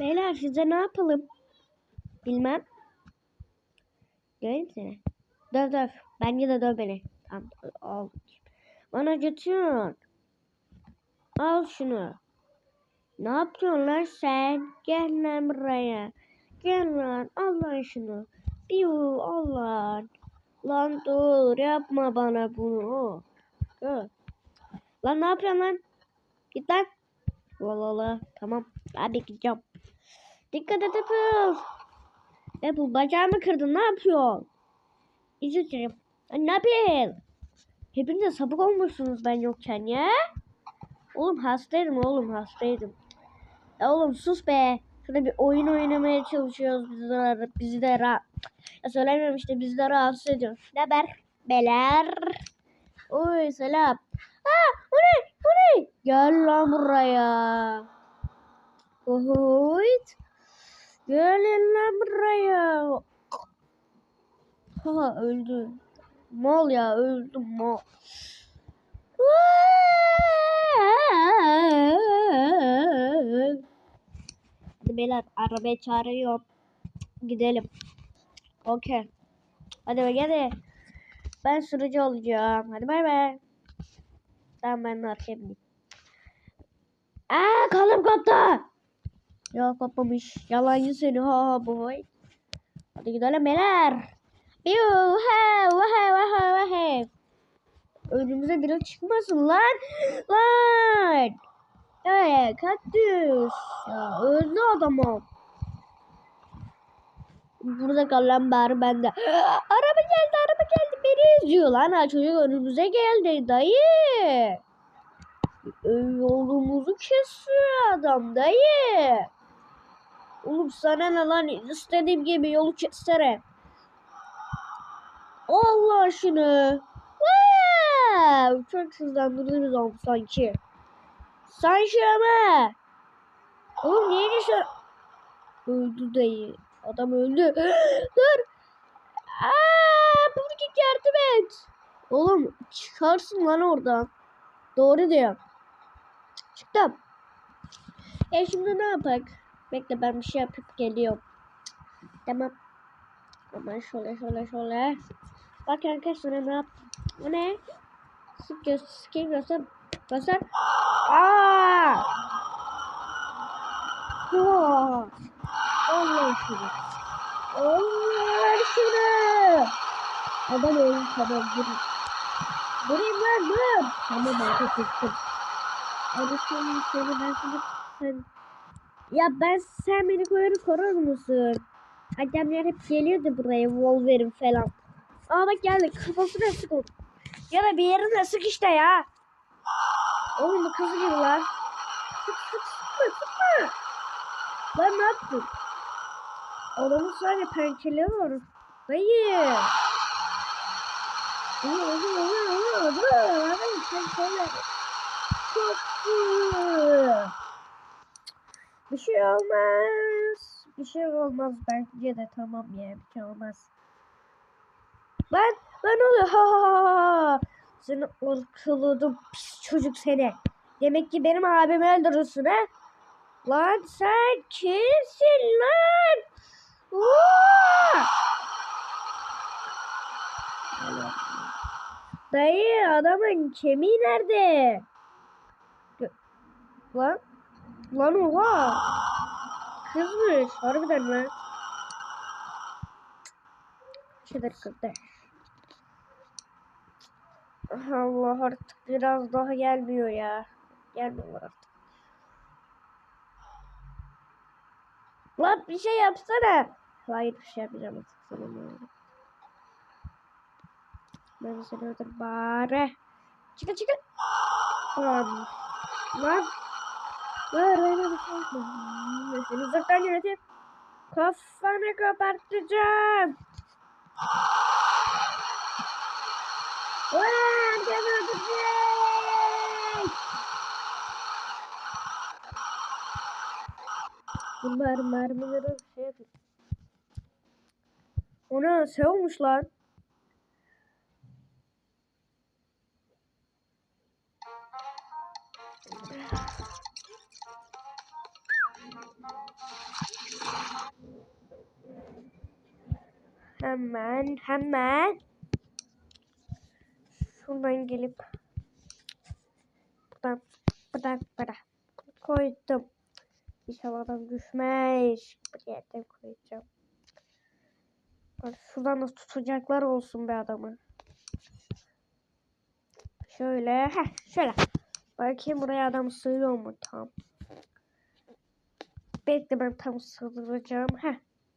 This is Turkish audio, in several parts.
Beyler size ne yapalım? Bilmem. Göreyim seni. Döv döv. Bence de döv beni. Tamam. Al. Bana götürün. Al şunu. Ne yapıyorsun lan sen? Gel lan buraya. Gel lan. Al lan şunu. Piu al lan. Lan dur yapma bana bunu. Dur. Lan ne yapıyorsun lan? Git lan. Valala tamam. Hadi gideceğim. Dikkat et Apple. Apple bacağımı kırdın ne yapıyorsun? İzleyeceğim. Ne yapayım? Hepiniz de sapık olmuşsunuz ben yokken ya. Oğlum hastaydım oğlum hastaydım. Ya oğlum sus be. Şurada bir oyun oynamaya çalışıyoruz. Bizi de, bizi de rahat. Ya söylemiyorum işte bizi de rahatsız ediyor. Ne haber? Beler. Oy selam. Aa o ne? O ne? Gel lan buraya. Ohoyt. Gelin lan buraya. Ha öldü. Mal ya öldüm mal. Hadi beyler arabaya çağırıyorum. Gidelim. Okey. Hadi bak hadi. Ben sürücü olacağım. Hadi bay bay. Tamam ben arkaya bineyim. Aa kalım koptu. Yok kopmamış. Yalancı seni ha boy. Hadi gidelim beyler. Biu ha vaha vaha vaha. Önümüze biri çıkmasın lan. Lan. Evet kaktüs. Ya öldü adamı. Burada kal lan bari bende. Araba geldi araba geldi. Beni izliyor lan. Ha, çocuk önümüze geldi dayı. Yolumuzu kesiyor adam dayı. Oğlum sana ne lan istediğim gibi yolu kessene. Allah aşkına. Wow! Çok hızlandırdınız oldu sanki. Sanki ama. Oğlum niye geçiyor? Öldü dayı. Adam öldü. Dur. Aa, Burkik yardım et. Oğlum çıkarsın lan oradan. Doğru diyor. Çıktım. E şimdi ne yapak? Bekle ben bir şey yapıp geliyorum. Tamam. Hemen şöyle şöyle şöyle. Bak arkadaşlar ne yaptım? Bu ne? Sık göz, sıkayım göster. Göster. Aa! Allah şunu. Allah şunu. Adam öldü tamam durun. Durayım lan dur. Tamam ben çektim. Hadi şimdi seni ben şimdi sen... Ya ben sen beni koyarı korur musun? Adamlar hep geliyordu buraya Wolverine falan. Aa bak geldi kafasına sık oldu. Ya da bir yerine sık işte ya. Oğlum bu kızı gibi lan. Sık sık sıkma sıkma. Lan ne yaptın? Adamın sadece pençeleri var. Dayı. Dur dur dur dur dur. Adamın pençeleri. Çok iyi. Bir şey olmaz. Bir şey olmaz bence de tamam ya bir şey olmaz. Ben ben oluyor ha ha ha. Seni ırkaladım pis çocuk seni. Demek ki benim abimi öldürürsün ha. Lan sen kimsin lan? Dayı adamın kemiği nerede? Lan lan oha. Kızmış harbiden mi? Şeyler kızdı. Allah artık biraz daha gelmiyor ya. Gelmiyor artık. Lan bir şey yapsana. Hayır bir şey yapacağım artık sana. Ben seni öldür bari. Çıkın çıkın. Lan. Lan. Ver bana bir şey yapma. Seni uzaktan yönetim. Kafanı kopartacağım. Lan gel öldürecek. Bunlar mermileri şey yapıyor. Ona şey olmuş lan. Hemen hemen şuradan gelip buradan buradan buradan koydum. İnşallah adam düşmez. Buraya da koyacağım. Şuradan da tutacaklar olsun be adamı. Şöyle. Heh, şöyle. Bakayım buraya adam sığıyor mu tam. Bekle ben tam sığdıracağım. Heh.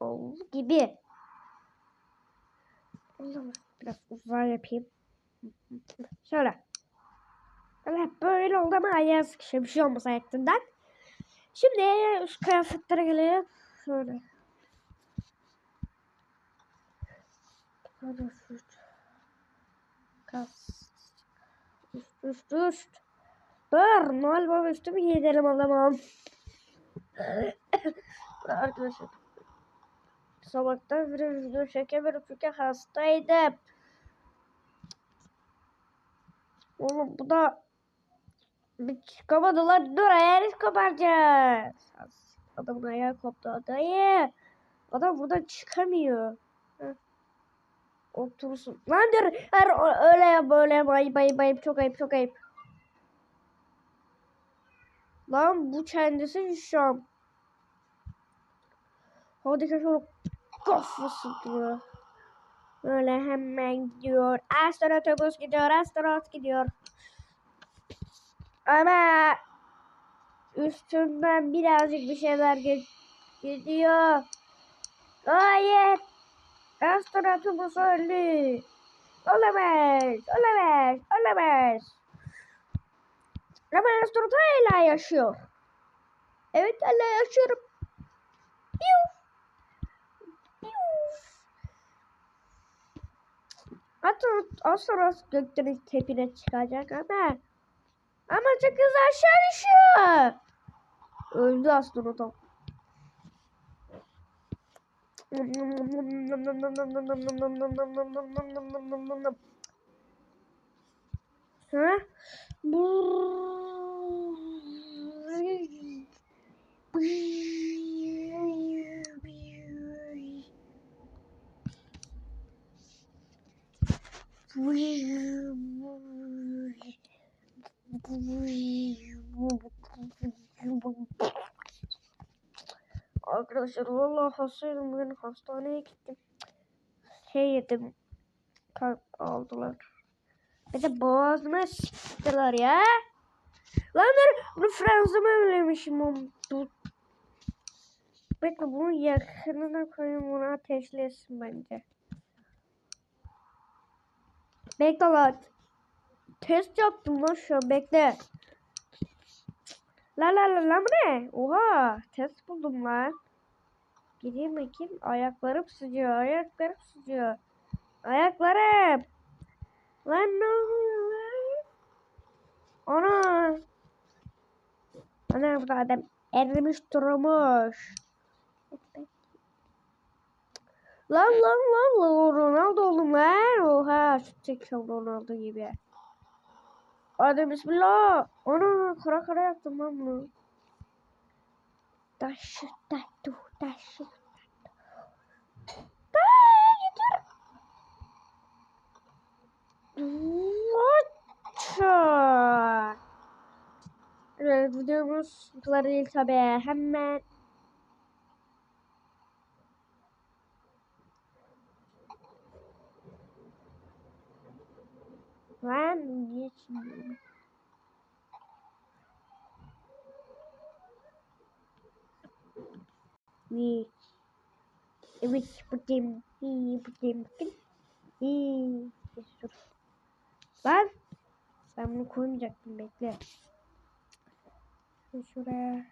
Oldu gibi. Biraz uzay yapayım. Şöyle. Böyle böyle oldu ama ayağı sıkışıyor. Bir şey olmaz ayaklarından. Şimdi şu kıyafetlere gelelim. Şöyle. Şöyle şu. Kas. Üst üst üst. Dur. Noel Baba üstümü giydirelim o zaman. Arkadaşlar. Sabahtan beri video çekemiyorum çünkü hastaydım. Oğlum bu da bir çıkamadılar. Dur ayağınız koparacağız. Adamın ayağı koptu. Dayı. Adam buradan çıkamıyor. Otursun. Lan dur. Her öyle yap böyle yap. Ayıp ayıp ayıp. Çok ayıp çok ayıp. Lan bu kendisi şu an. Hadi şöyle kafası diyor. Böyle hemen gidiyor. Astronotobüs gidiyor. Astronot gidiyor. Ama üstünden birazcık bir şeyler gidiyor. Hayır. Astronotobüs öldü. Olamaz. Olamaz. Olamaz. Ama astronot hala yaşıyor. Evet hala yaşıyorum. Piu. Hatta astronot göklerin tepine çıkacak ama ama çok hızlı aşağı düşüyor. Öldü astronot. Ha? Arkadaşlar vallahi hastaydım bugün hastaneye gittim. Şey yedim. Kalp aldılar. Bir de boğazıma sıktılar ya. Lan bunu Fransız'ımı öylemişim. Bu. Bekle bunu yakınına koyayım bunu ateşlesin bence. Bekle lan. Test yaptım lan şu an bekle. La la la la bu ne? Oha test buldum lan. Gideyim bakayım. Ayaklarım sıcıyor. Ayaklarım sıcıyor. Ayaklarım. Lan ne oluyor lan? Ana. Ana burada adam erimiş durmuş. Lan lan lan lan Ronaldo oldum lan. Oha şu çekiyorum Ronaldo gibi. Hadi bismillah. Ana kara kara yaptım lan bunu. Taşı tatu taşı. Watcha. Evet videomuz bu kadar tabi. Hemen Lan niye şimdi? Mi. Evet buradayım. İyi buradayım. İyi. Dur. Lan. Ben bunu koymayacaktım bekle. Şu Şuraya.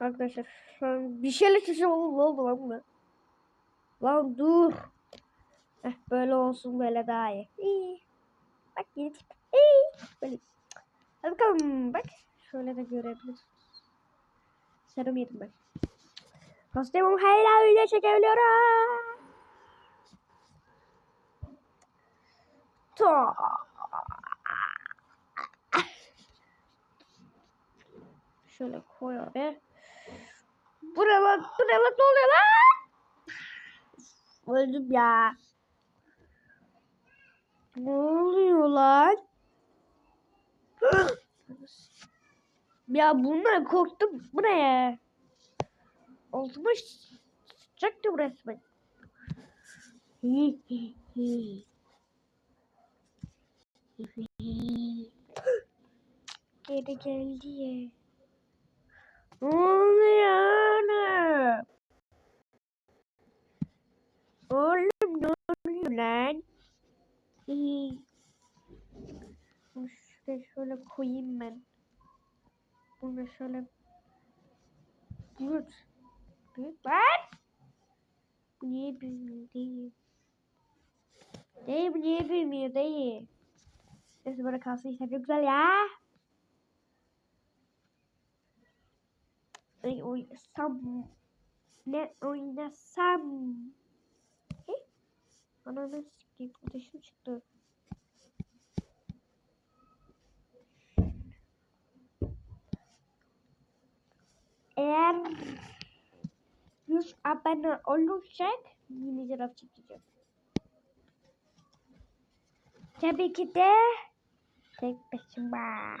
Arkadaşlar şu an bir şeyle şişim oldu. Ne oldu lan buna? Lan dur. Heh, böyle olsun böyle daha iyi. İyi. Bak yeni tip. İyi. Böyle. Hadi bakalım. Bak. Şöyle de görebiliriz. Serum yedim ben. Ama hala video çekebiliyorum. Şöyle koy abi. Bu ne lan? Bu ne oluyor lan? Öldüm ya. Ne oluyor lan? ya bundan korktum. Bu ne ya? Altıma sıçacaktım resmen. Geri geldi ya. Ne oluyor ana? Oğlum ne oluyor lan? Şuraya şöyle koyayım ben. Bunu şöyle büyüt. Büyüt lan. Bu niye büyümüyor değil. Değil bu niye büyümüyor değil. Neyse böyle kalsın işte çok güzel ya. Ay oynasam. Ne oynasam. He? Ananı sikeyim. Ateşim çıktı. Eğer 100 abone olursak mini taraf çekeceğim. Tabii ki de tek başıma.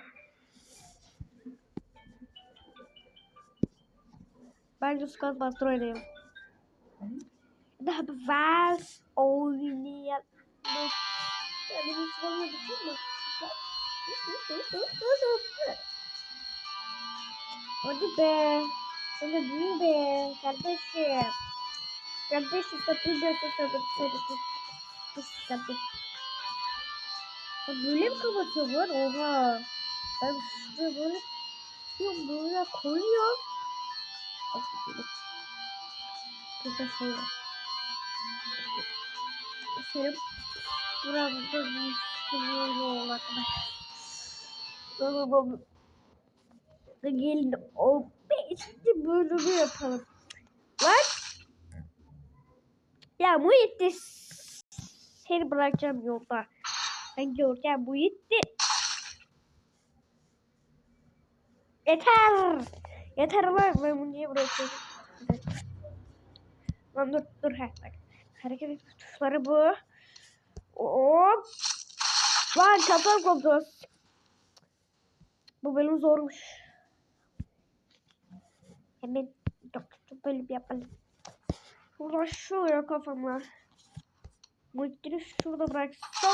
Bence Scott Master oynayalım. Daha bir vals oynayalım. Yani hiç olmadı değil mi? Hadi be. Hadi değil be. Kardeşim. Kardeşim sapı be. Sapı sapı sapı. Böyle mi kapatıyorlar? Oha. Ben şuraya böyle yapıyorum. Böyle koyuyorum. Burada şey var. Senin buramda bir sürü. Tamam. Gelin o beşinci bölümü yapalım. Lan. Ya Muhittin seni bırakacağım yolda. Ben göreceğim Muhittin. Yeter. Yeter lan ben bunu niye bırakıyorum? Lan dur dur ha bak. Hareket etme tuşları bu. Hop. Lan kafam koptu. Bu bölüm zormuş. Hemen doktor bölüm yapalım. Şurada şuraya kafamı. Muhittin'i şurada bıraksam.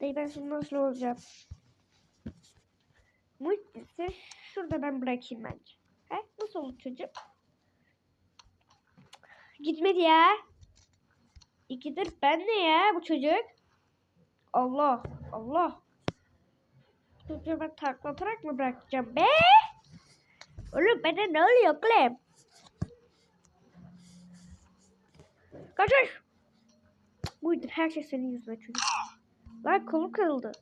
Değil ben şimdi nasıl olacağım? Muhittin'i şurada ben bırakayım bence. He? Nasıl olur çocuk? Gitmedi ya. İkidir ben ne ya bu çocuk? Allah Allah. Çocuğu ben taklatarak mı bırakacağım be? Oğlum bana ne oluyor oğlum? Kaçış. Buydur her şey senin yüzünden çocuk. Lan kolum kırıldı.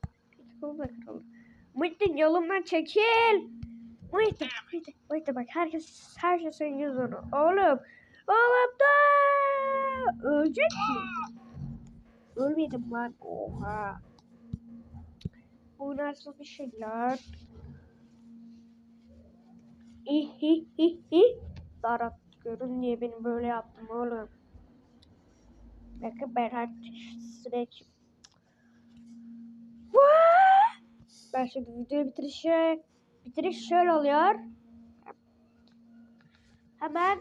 Kolum da kırıldı. Muhittin yolumdan çekil. Muhittin, Muhittin, Muhittin bak herkes her şey senin yüzünden. Oğlum. Oğlum da. Ölecek mi? Ölmedim lan. Oha. Bu nasıl bir şeyler? Darat görün niye beni böyle yaptım oğlum. Bakın ben artık süreç. Ben şimdi videoyu bitirişe bitiriş şöyle oluyor. Hemen